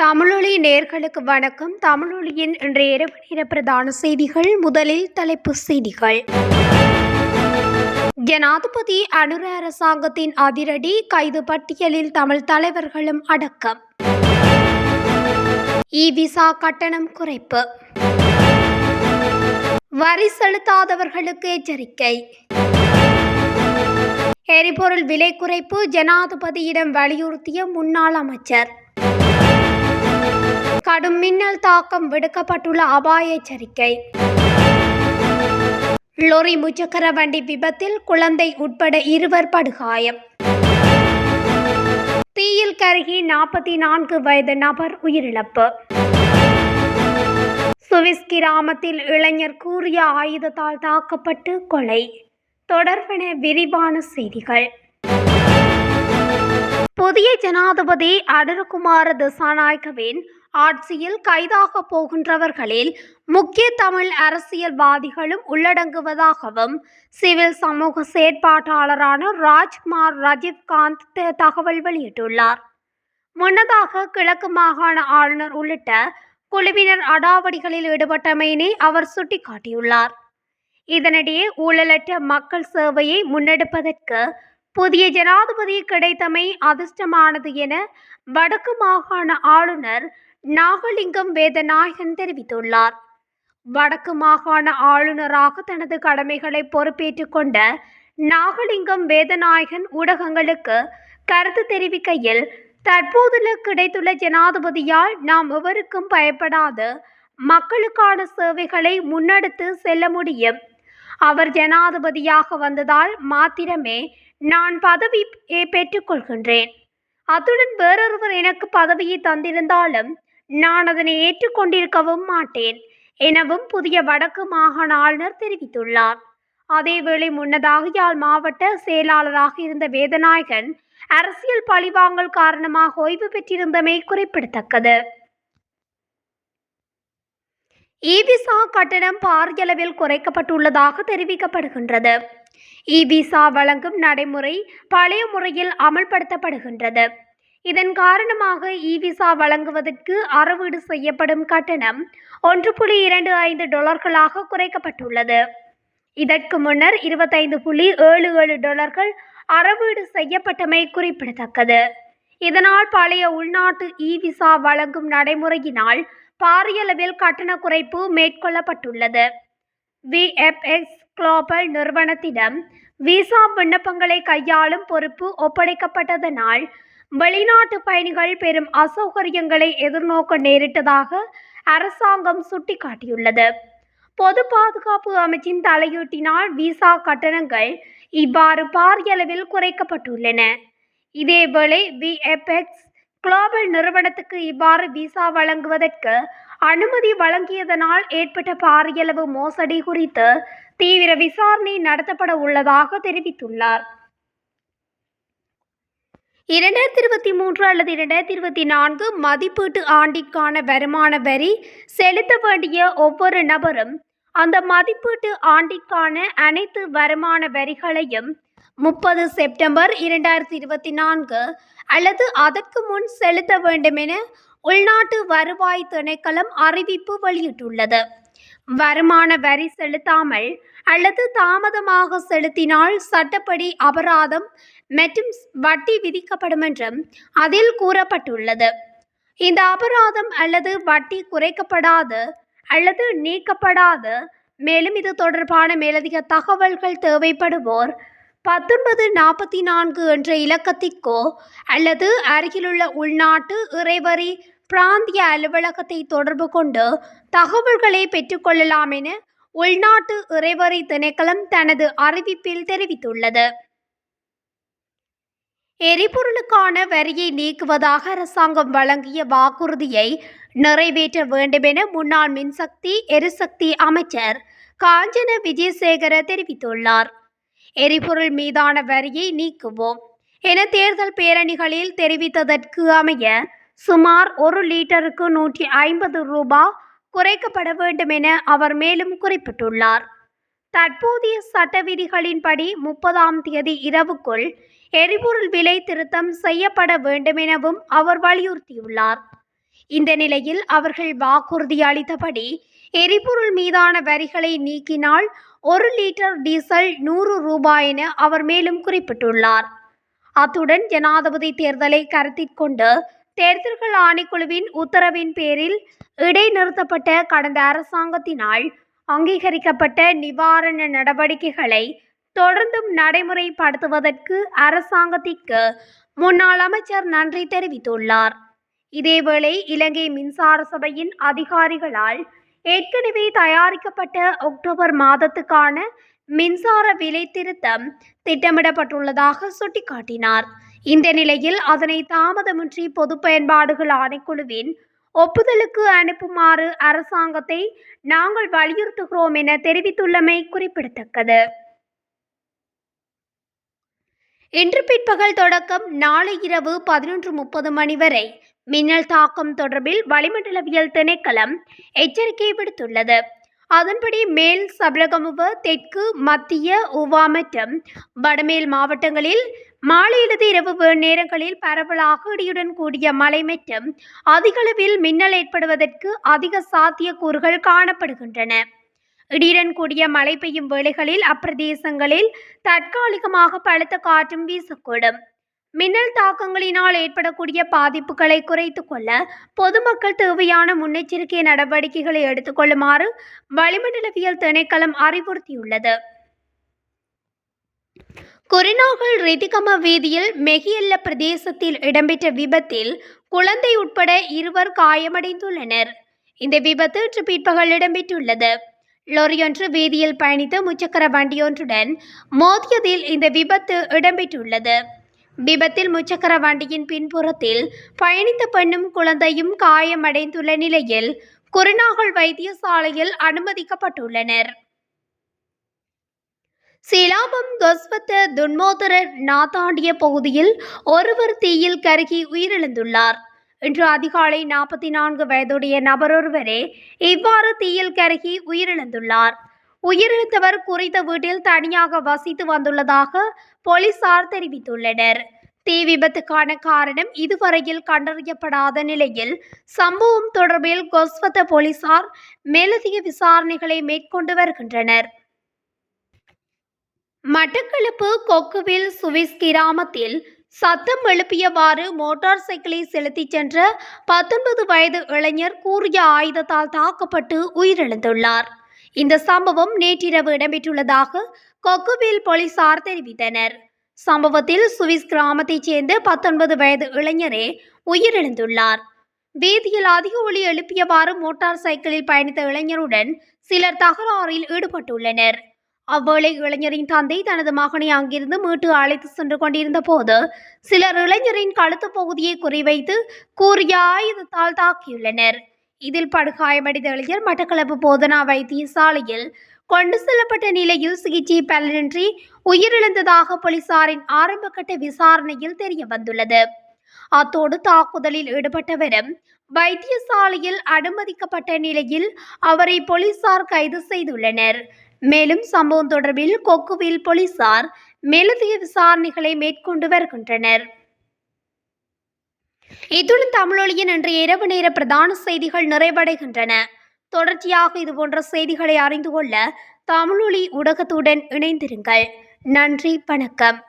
தமிழொலி நேர்களுக்கு வணக்கம். தமிழொலியின் இன்றைய இரவு நேர பிரதான செய்திகள் முதலில் தலைப்புச் செய்திகள். ஜனாதிபதி அனுர அரசாங்கத்தின் அதிரடி கைது பட்டியலில் தமிழ் தலைவர்களும் அடக்கம். இ விசா கட்டணம் குறைப்பு. வரி செலுத்தாதவர்களுக்கு எச்சரிக்கை. எரிபொருள் விலை குறைப்பு ஜனாதிபதியிடம் வலியுறுத்திய முன்னாள் அமைச்சர். கடும் மின்னல் தாக்கம் விடுக்கப்பட்டுள்ள அபாய எச்சரிக்கை. லொரி முச்சக்கர வண்டி விபத்தில் குழந்தை உட்பட இருவர் படுகாயம். தீயில் கருகி நாற்பத்தி நான்கு வயது நபர் உயிரிழப்பு. சுவிஸ் கிராமத்தில் இளைஞர் கூறிய ஆயுதத்தால் தாக்கப்பட்டு கொலை. தொடர்பென விரிவான செய்திகள். புதிய ஜனாதிபதி அடருகுமார திசாநாயக்கவின் ஆட்சியில் கைதாக போகின்றவர்களில் முக்கிய தமிழ் அரசியல்வாதிகளும் உள்ளடங்குவதாகவும் சிவில் சமூக செயற்பாட்டாளரான ராஜ்குமார் ரஜீவ்காந்த் த- தகவல் வெளியிட்டுள்ளார். முன்னதாக கிழக்கு மாகாண ஆளுநர் உள்ளிட்ட குழுவினர் அடாவடிகளில் ஈடுபட்டமையினை அவர் சுட்டிக்காட்டியுள்ளார். இதனிடையே ஊழலற்ற மக்கள் சேவையை முன்னெடுப்பதற்கு புதிய ஜனாதிபதி கிடைத்தமை அதிர்ஷ்டமானது என வடக்கு மாகாண ஆளுநர் நாகலிங்கம் வேதநாயகன் தெரிவித்துள்ளார். வடக்கு மாகாண ஆளுநராக தனது கடமைகளை பொறுப்பேற்றுக் கொண்ட நாகலிங்கம் வேதநாயகன் ஊடகங்களுக்கு கருத்து தெரிவிக்கையில் தற்போதுள்ள கிடைத்துள்ள ஜனாதிபதியால் நாம் எவருக்கும் பயப்படாது மக்களுக்கான சேவைகளை முன்னெடுத்து செல்ல முடியும். அவர் ஜனாதிபதியாக வந்ததால் மாத்திரமே நான் பதவி பெற்றுக்கொள்கின்றேன். அத்துடன் வேறொருவர் எனக்கு பதவியை தந்திருந்தாலும் நான் அதனை ஏற்றுக்கொண்டிருக்கவும் மாட்டேன் எனவும் புதிய வடக்கு மாகாண ஆளுநர் தெரிவித்துள்ளார். அதேவேளை முன்னதாக யாழ் மாவட்ட செயலாளராக இருந்த வேதநாயகன் அரசியல் பழிவாங்கல் காரணமாக ஓய்வு பெற்றிருந்தமை குறிப்பிடத்தக்கது. இவிசா கட்டணம் பாரியளவில் குறைக்கப்பட்டுள்ளதாக தெரிவிக்கப்படுகின்றது. இ-விசா வழங்கும் நடைமுறை பழைய முறையில் அமல்படுத்தப்படுகின்றது. இதன் காரணமாக இ-விசா வழங்குவதற்கு அறவீடு செய்யப்படும் கட்டணம் ஒன்று புள்ளி இரண்டு ஐந்து டாலர்களாக குறைக்கப்பட்டுள்ளது. இதற்கு முன்னர் இருபத்தைந்து புள்ளி ஏழு ஏழு டாலர்கள் அறவீடு செய்யப்பட்டமை குறிப்பிடத்தக்கது. இதனால் பழைய உள்நாட்டு இ விசா வழங்கும் நடைமுறையினால் பாரியளவில் கட்டண குறைப்பு மேற்கொள்ளப்பட்டுள்ளது. விஎஃப்எக்ஸ் குளோபல் நிறுவனத்திடம் விசா விண்ணப்பங்களை கையாளும் பொறுப்பு ஒப்படைக்கப்பட்டதனால் வெளிநாட்டு பயணிகள் பெரும் அசௌகரியங்களை எதிர்நோக்க நேரிட்டதாக அரசாங்கம் சுட்டிக்காட்டியுள்ளது. பொது பாதுகாப்பு அமைச்சின் தலையீட்டினால் விசா கட்டணங்கள் இவ்வாறு பாரியளவில் குறைக்கப்பட்டுள்ளன. இதேவேளை விஎப்எக்ஸ் குளோபல் நிறுவனத்துக்கு இவ்வாறு விசா வழங்குவதற்கு அனுமதி வழங்கியதனால் ஏற்பட்ட பாரியளவு மோசடி குறித்து தீவிர விசாரணை நடத்தப்பட உள்ளதாக தெரிவித்துள்ளார். இரண்டாயிரத்தி இருபத்தி மூன்று அல்லது இரண்டாயிரத்தி இருபத்தி நான்கு மதிப்பீட்டு ஆண்டிற்கான வருமான வரி செலுத்த வேண்டிய ஒவ்வொரு நபரும் அந்த மதிப்பீட்டு ஆண்டிற்கான அனைத்து வருமான வரிகளையும் முப்பது செப்டம்பர் இரண்டாயிரத்தி இருபத்தி நான்கு அல்லது அதற்கு முன் செலுத்த வேண்டும் என உள்நாட்டு வருவாய் திணைக்களம் அறிவிப்பு வெளியிட்டுள்ளது. வருமான வரி செலுத்தாமல் அல்லது தாமதமாக செலுத்தினால் சட்டப்படி அபராதம் மற்றும் வட்டி விதிக்கப்படும் என்றும் அதில் கூறப்பட்டுள்ளது. இந்த அபராதம் அல்லது வட்டி குறைக்கப்படாது அல்லது நீக்கப்படாது. மேலும் இது தொடர்பான மேலதிக தகவல்கள் தேவைப்படுவோர் பத்தொன்பது நாற்பத்தி நான்கு என்ற இலக்கத்திற்கோ அல்லது அருகிலுள்ள உள்நாட்டு இறைவரி பிராந்திய அலுவலகத்தை தொடர்பு கொண்டு தகவல்களை பெற்றுக்கொள்ளலாம் என உள்நாட்டு இறைவரை திணைக்களம் தனது அறிவிப்பில் தெரிவித்துள்ளது. எரிபொருளுக்கான வரியை நீக்குவதாக அரசாங்கம் வழங்கிய வாக்குறுதியை நிறைவேற்ற வேண்டுமென முன்னாள் மின்சக்தி எரிசக்தி அமைச்சர் காஞ்சன விஜயசேகர தெரிவித்துள்ளார். எரிபொருள் மீதான வரியை நீக்குவோம் என தேர்தல் பேரணிகளில் தெரிவித்ததற்கு அமைய சுமார் ஒரு லிட்டருக்கு நூற்றி ஐம்பது ரூபாய் குறைக்கப்பட வேண்டும் என அவர் மேலும் குறிப்பிட்டுள்ளார். தற்போதைய சட்ட விதிகளின்படி முப்பதாம் தேதி இரவுக்குள் எரிபொருள் விலை திருத்தம் செய்யப்பட வேண்டும் எனவும் அவர் வலியுறுத்தியுள்ளார். இந்த நிலையில் அவர்கள் வாக்குறுதி அளித்தபடி எரிபொருள் மீதான வரிகளை நீக்கினால் ஒரு லிட்டர் டீசல் நூறு ரூபாய் என அவர் மேலும் குறிப்பிட்டுள்ளார். அத்துடன் ஜனாதிபதி தேர்தலை கருத்தில் கொண்டு தேர்தல்கள் ஆணைக்குழுவின் உத்தரவின் பேரில் இடைநிறுத்தப்பட்ட கடந்த அரசாங்கத்தினால் அங்கீகரிக்கப்பட்ட நிவாரண நடவடிக்கைகளை தொடர்ந்தும் நடைமுறைப்படுத்துவதற்கு அரசாங்கத்திற்கு முன்னாள் அமைச்சர் நன்றி தெரிவித்துள்ளார். இதேவேளை இலங்கை மின்சார சபையின் அதிகாரிகளால் ஏற்கனவே தயாரிக்கப்பட்ட அக்டோபர் மாதத்துக்கான மின்சார விலை திருத்தம் திட்டமிடப்பட்டுள்ளதாக சுட்டிக்காட்டினார். இந்த நிலையில் அதனை தாமதமின்றி பொது பயன்பாடுகள் ஆணைக்குழுவின் ஒப்புதலுக்கு அனுப்புமாறு அரசாங்கத்தை நாங்கள் வலியுறுத்துகிறோம் என தெரிவித்துள்ளமை குறிப்பிடத்தக்கது. இன்று பிற்பகல் தொடக்கம் நாளை இரவு பதினொன்று முப்பது மணி வரை மின்னல் தாக்கம் தொடர்பில் வளிமண்டலவியல் திணைக்களம் எச்சரிக்கை விடுத்துள்ளது. அதன்படி மேல் சபலகமுவ தெற்கு மத்திய உவா மற்றும் வடமேல் மாவட்டங்களில் மாலையிலிருந்து இரவு நேரங்களில் பரவலாக இடியுடன் கூடிய மழை மற்றும் அதிகளவில் மின்னல் ஏற்படுவதற்கு அதிக சாத்தியக்கூறுகள் காணப்படுகின்றன. இடியுடன் கூடிய மழை பெய்யும் வேளைகளில் அப்பிரதேசங்களில் தற்காலிகமாக பழுத்த காற்றும் வீசக்கூடும். மின்னல் தாக்கங்களினால் ஏற்படக்கூடிய பாதிப்புகளை குறைத்து கொள்ள பொதுமக்கள் தேவையான முன்னெச்சரிக்கை நடவடிக்கைகளை எடுத்துக்கொள்ளுமாறு வளிமண்டலவியல் திணைக்களம் அறிவுறுத்தியுள்ளது. குருநாகல் ரிதிகம வீதியில் மெகியல்ல பிரதேசத்தில் இடம்பெற்ற விபத்தில் குழந்தை உட்பட இருவர் காயமடைந்துள்ளனர். இந்த விபத்து இன்று பிற்பகல் இடம்பெற்றுள்ளது. லொரியொன்று வீதியில் பயணித்த முச்சக்கர வண்டியொன்றுடன் மோதியதில் இந்த விபத்து இடம்பெற்றுள்ளது. விபத்தில் முச்சக்கர வண்டியின் பின்புறத்தில் பயணித்த பெண்ணும் குழந்தையும் காயமடைந்துள்ள நிலையில் குருநாகல் வைத்தியசாலையில் அனுமதிக்கப்பட்டுள்ளனர். சிலாபம் தொஸ்வத்த துன்மோதர நாத்தாண்டிய பகுதியில் ஒருவர் தீயில் கருகி உயிரிழந்துள்ளார். இன்று அதிகாலை நாற்பத்தி நான்கு வயதுடைய நபரொருவரே இவ்வாறு தீயில் கருகி உயிரிழந்துள்ளார். உயிரிழந்தவர் குறித்த வீட்டில் தனியாக வசித்து வந்துள்ளதாக போலீசார் தெரிவித்துள்ளனர். தீ விபத்துக்கான காரணம் இதுவரையில் கண்டறியப்படாத நிலையில் சம்பவம் தொடர்பில் கொஸ்வத்த போலீசார் மேலதிக விசாரணைகளை மேற்கொண்டு வருகின்றனர். மட்டக்களப்பு கொக்குவில் சுவிஸ் கிராமத்தில் சத்தம் எழுப்பியவாறு மோட்டார் சைக்கிளை செலுத்திச் சென்ற பத்தொன்பது வயது இளைஞர் கூறிய ஆயுதத்தால் தாக்கப்பட்டு உயிரிழந்துள்ளார். இந்த சம்பவம் நேற்றிரவு இடம்பெற்றுள்ளதாக கொக்குவில் போலீசார் தெரிவித்தனர். சம்பவத்தில் சுவிஸ் கிராமத்தைச் சேர்ந்த பத்தொன்பது வயது இளைஞரே உயிரிழந்துள்ளார். வீதியில் அதிக ஒளி எழுப்பியவாறு மோட்டார் சைக்கிளில் பயணித்த இளைஞருடன் சிலர் தகராறில் ஈடுபட்டுள்ளனர். அவ்வேளை இளைஞரின் தந்தை தனது மகனை அங்கிருந்து மீட்டு அழைத்து சென்று கொண்டிருந்த போது சிலர் இளைஞரின் கழுத்து பகுதியை குறிவைத்து கூறிய ஆயுதத்தால் தாக்கியுள்ளனர். இதில் படுகாயமடைந்த இளைஞர் மட்டக்களப்பு போதனா வைத்தியசாலையில் கொண்டு செல்லப்பட்ட நிலையில் சிகிச்சை பலனின்றி உயிரிழந்ததாக போலீசாரின் ஆரம்பகட்ட விசாரணையில் தெரிய வந்துள்ளது அத்தோடு தாக்குதலில் ஈடுபட்டவரும் வைத்தியசாலையில் அனுமதிக்கப்பட்ட நிலையில் அவரை போலீசார் கைது செய்துள்ளனர். மேலும் சம்பவம் தொடர்பில் கொக்குவில் போலீசார் மேலதிக விசாரணைகளை மேற்கொண்டு வருகின்றனர். இத்துடன் தமிழொலியின் இன்றைய இரவு நேர பிரதான செய்திகள் நிறைவடைகின்றன. தொடர்ச்சியாக இதுபோன்ற செய்திகளை அறிந்து கொள்ள தமிழொலி ஊடகத்துடன் இணைந்திருங்கள். நன்றி வணக்கம்.